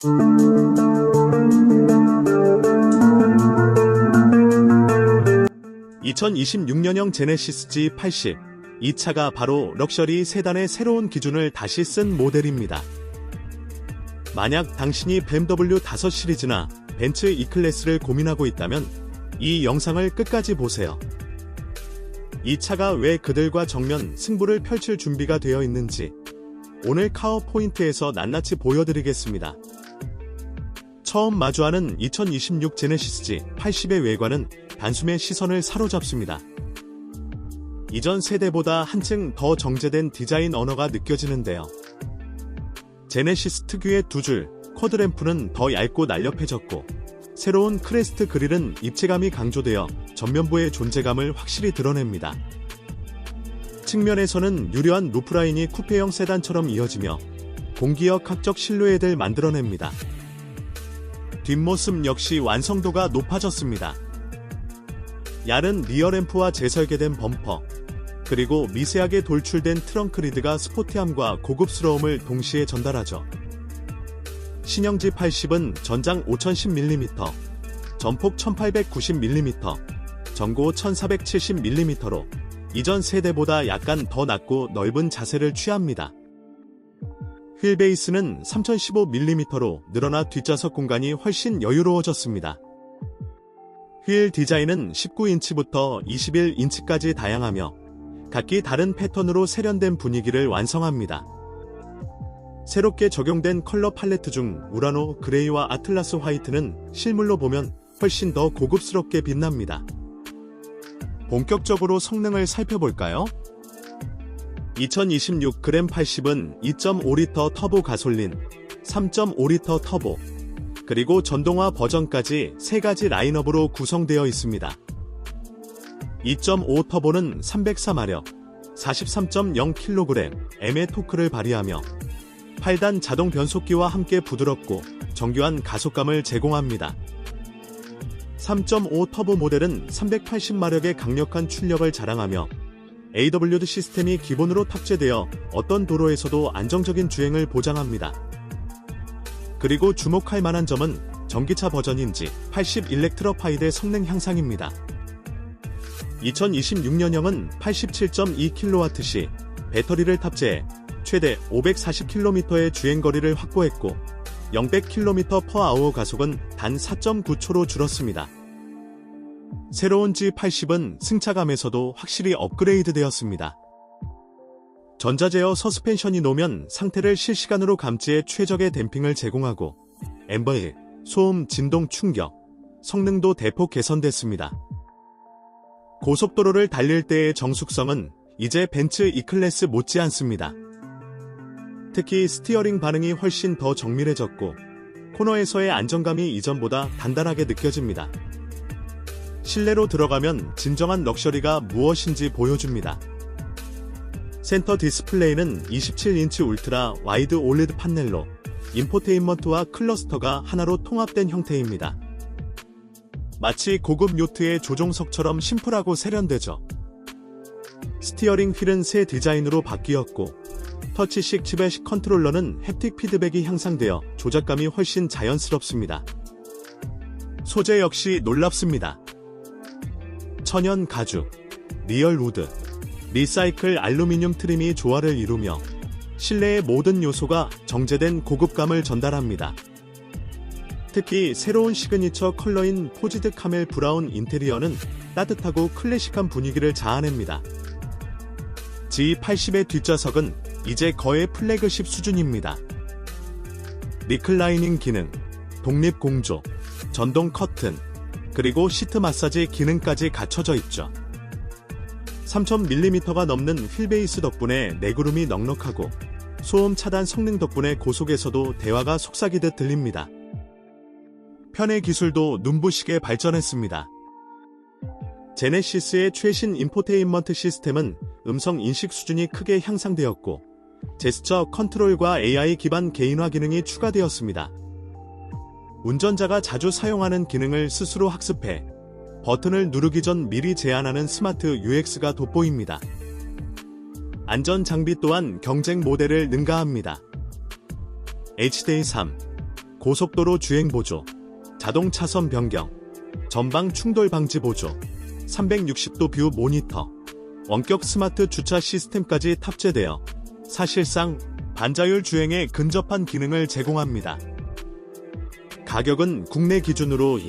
(2026년형) 제네시스 G80 이 차가 바로 럭셔리 세단의 새로운 기준을 다시 쓴 모델입니다. 만약 당신이 BMW 5 시리즈나 벤츠 E클래스를 고민하고 있다면 이 영상을 끝까지 보세요. 이 차가 왜 그들과 정면 승부를 펼칠 준비가 되어 있는지 오늘 카어 포인트에서 낱낱이 보여드리겠습니다. 처음 마주하는 2026 제네시스 G 80의 외관은 단숨에 시선을 사로잡습니다. 이전 세대보다 한층 더 정제된 디자인 언어가 느껴지는데요. 제네시스 특유의 두 줄 쿼드램프는 더 얇고 날렵해졌고 새로운 크레스트 그릴은 입체감이 강조되어 전면부의 존재감을 확실히 드러냅니다. 측면에서는 유려한 루프라인이 쿠페형 세단처럼 이어지며 공기역 학적 실루엣을 만들어냅니다. 뒷모습 역시 완성도가 높아졌습니다. 얇은 리어램프와 재설계된 범퍼, 그리고 미세하게 돌출된 트렁크 리드가 스포티함과 고급스러움을 동시에 전달하죠. 신형지 80은 전장 5010mm, 전폭 1890mm, 전고 1470mm로 이전 세대보다 약간 더 낮고 넓은 자세를 취합니다. 휠 베이스는 3015mm로 늘어나 뒷좌석 공간이 훨씬 여유로워졌습니다. 휠 디자인은 19인치부터 21인치까지 다양하며 각기 다른 패턴으로 세련된 분위기를 완성합니다. 새롭게 적용된 컬러 팔레트 중 우라노 그레이와 아틀라스 화이트는 실물로 보면 훨씬 더 고급스럽게 빛납니다. 본격적으로 성능을 살펴볼까요? 2026 그램 80은 2.5리터 터보 가솔린, 3.5리터 터보, 그리고 전동화 버전까지 세 가지 라인업으로 구성되어 있습니다. 2.5 터보는 304마력, 43.0kg의 토크를 발휘하며 8단 자동 변속기와 함께 부드럽고 정교한 가속감을 제공합니다. 3.5 터보 모델은 380마력의 강력한 출력을 자랑하며 AWD 시스템이 기본으로 탑재되어 어떤 도로에서도 안정적인 주행을 보장합니다. 그리고 주목할 만한 점은 전기차 버전인지 80 일렉트러 파이드의 성능 향상입니다. 2026년형은 87.2kWh 배터리를 탑재해 최대 540km의 주행거리를 확보했고 0-100km/h 가속은 단 4.9초로 줄었습니다. 새로운 G80은 승차감에서도 확실히 업그레이드 되었습니다. 전자제어 서스펜션이 놓으면 상태를 실시간으로 감지해 최적의 댐핑을 제공하고 엠버힐, 소음, 진동, 충격, 성능도 대폭 개선됐습니다. 고속도로를 달릴 때의 정숙성은 이제 벤츠 E클래스 못지않습니다. 특히 스티어링 반응이 훨씬 더 정밀해졌고 코너에서의 안정감이 이전보다 단단하게 느껴집니다. 실내로 들어가면 진정한 럭셔리가 무엇인지 보여줍니다. 센터 디스플레이는 27인치 울트라 와이드 올레드 판넬로 인포테인먼트와 클러스터가 하나로 통합된 형태입니다. 마치 고급 요트의 조종석처럼 심플하고 세련되죠. 스티어링 휠은 새 디자인으로 바뀌었고 터치식 지배식 컨트롤러는 햅틱 피드백이 향상되어 조작감이 훨씬 자연스럽습니다. 소재 역시 놀랍습니다. 천연 가죽, 리얼 우드, 리사이클 알루미늄 트림이 조화를 이루며 실내의 모든 요소가 정제된 고급감을 전달합니다. 특히 새로운 시그니처 컬러인 포지드 카멜 브라운 인테리어는 따뜻하고 클래식한 분위기를 자아냅니다. G80의 뒷좌석은 이제 거의 플래그십 수준입니다. 리클라이닝 기능, 독립 공조, 전동 커튼, 그리고 시트 마사지 기능까지 갖춰져 있죠. 3000mm가 넘는 휠베이스 덕분에 내구름이 넉넉하고 소음 차단 성능 덕분에 고속에서도 대화가 속삭이듯 들립니다. 편의 기술도 눈부시게 발전했습니다. 제네시스의 최신 인포테인먼트 시스템은 음성 인식 수준이 크게 향상되었고 제스처 컨트롤과 AI 기반 개인화 기능이 추가되었습니다. 운전자가 자주 사용하는 기능을 스스로 학습해 버튼을 누르기 전 미리 제안하는 스마트 UX가 돋보입니다. 안전 장비 또한 경쟁 모델을 능가합니다. HD3 고속도로 주행 보조, 자동 차선 변경, 전방 충돌 방지 보조, 360도 뷰 모니터, 원격 스마트 주차 시스템까지 탑재되어 사실상 반자율 주행에 근접한 기능을 제공합니다. 가격은 국내 기준으로